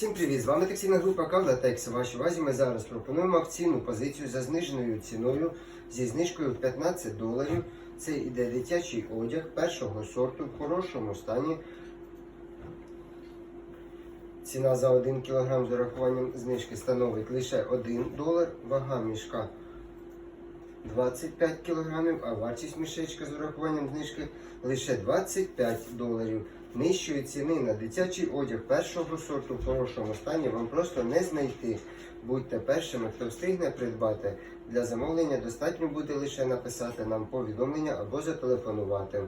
Всім привіт! З вами текстильна група Кавлатекс. У вашій увазі ми зараз пропонуємо акційну позицію за зниженою ціною зі знижкою в 15 доларів. Це іде дитячий одяг першого сорту в хорошому стані. Ціна за 1 кг з урахуванням знижки становить лише 1 долар. Вага мішка 25 кг, а вартість мішечка з урахуванням знижки лише 25 доларів. Нижчої ціни на дитячий одяг першого сорту в хорошому стані вам просто не знайти. Будьте першими, хто встигне придбати. Для замовлення достатньо буде лише написати нам повідомлення або зателефонувати.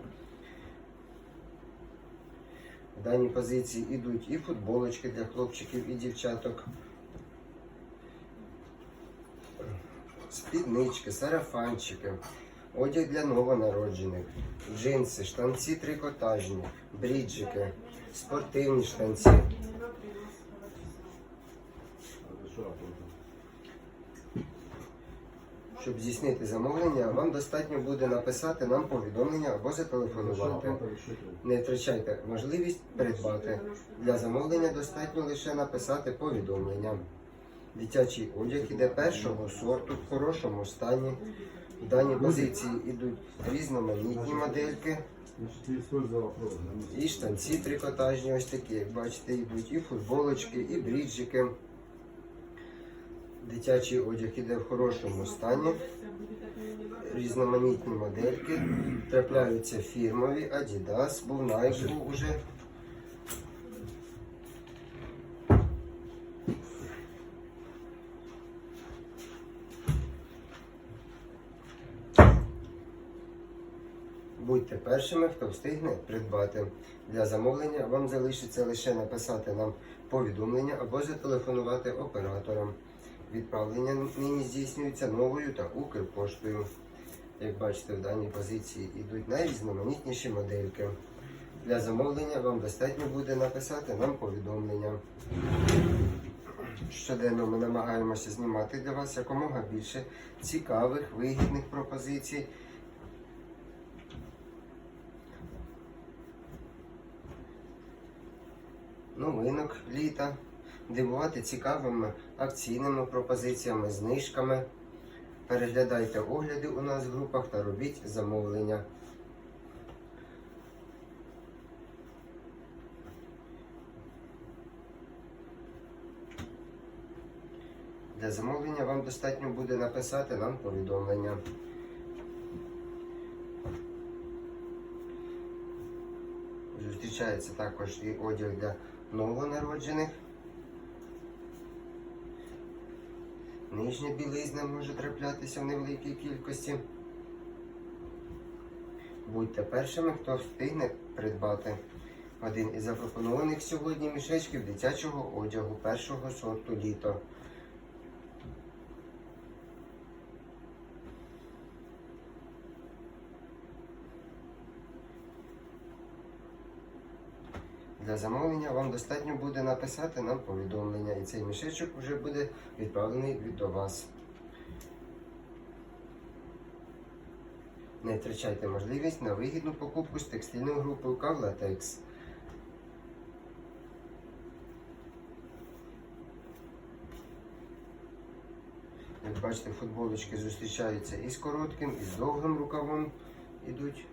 В даній позиції йдуть і футболочки для хлопчиків, і дівчаток. Спіднички, сарафанчики, одяг для новонароджених, джинси, штанці трикотажні, бріджики, спортивні штанці. Щоб здійснити замовлення, вам достатньо буде написати нам повідомлення або зателефонувати. Не втрачайте можливість придбати. Для замовлення достатньо лише написати повідомлення. Дитячий одяг іде першого сорту в хорошому стані. В даній позиції йдуть різноманітні модельки і штанці трикотажні, ось такі, як бачите, йдуть і футболочки, і бріджики. Дитячий одяг іде в хорошому стані. Різноманітні модельки. Трапляються фірмові, Adidas, був Nike був уже. Будьте першими, хто встигне придбати. Для замовлення вам залишиться лише написати нам повідомлення або зателефонувати операторам. Відправлення нині здійснюється новою та Укрпоштою. Як бачите, в даній позиції йдуть найрізноманітніші модельки. Для замовлення вам достатньо буде написати нам повідомлення. Щоденно ми намагаємося знімати для вас якомога більше цікавих, вигідних пропозицій. Новинок літа, дивувати цікавими акційними пропозиціями, знижками. Переглядайте огляди у нас в групах та робіть замовлення. Для замовлення вам достатньо буде написати нам повідомлення. Зустрічається також і одяг для новонароджених. Нижня білизна може траплятися в невеликій кількості. Будьте першими, хто встигне придбати один із запропонованих сьогодні мішечків дитячого одягу першого сорту літо. Для замовлення вам достатньо буде написати нам повідомлення, і цей мішечок вже буде відправлений від до вас. Не втрачайте можливість на вигідну покупку з текстильною групою Кавлатекс. Як бачите, футболочки зустрічаються і з коротким, і з довгим рукавом ідуть.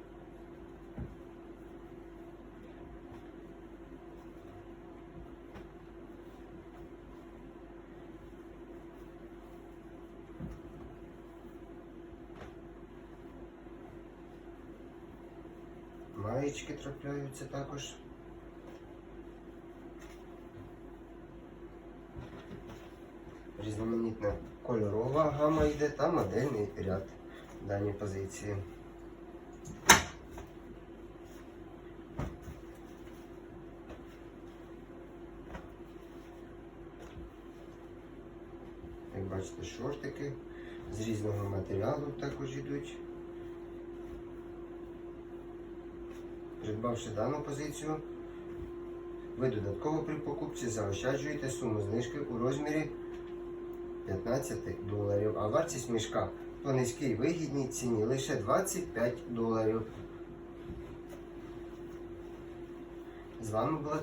Маєчки трапляються також. Різноманітна кольорова гама йде та модельний ряд в даній позиції. Як бачите, шортики з різного матеріалу також йдуть. Придбавши дану позицію, ви додатково при покупці заощаджуєте суму знижки у розмірі 15 доларів, а вартість мішка по низькій вигідній ціні лише 25 доларів. З вами була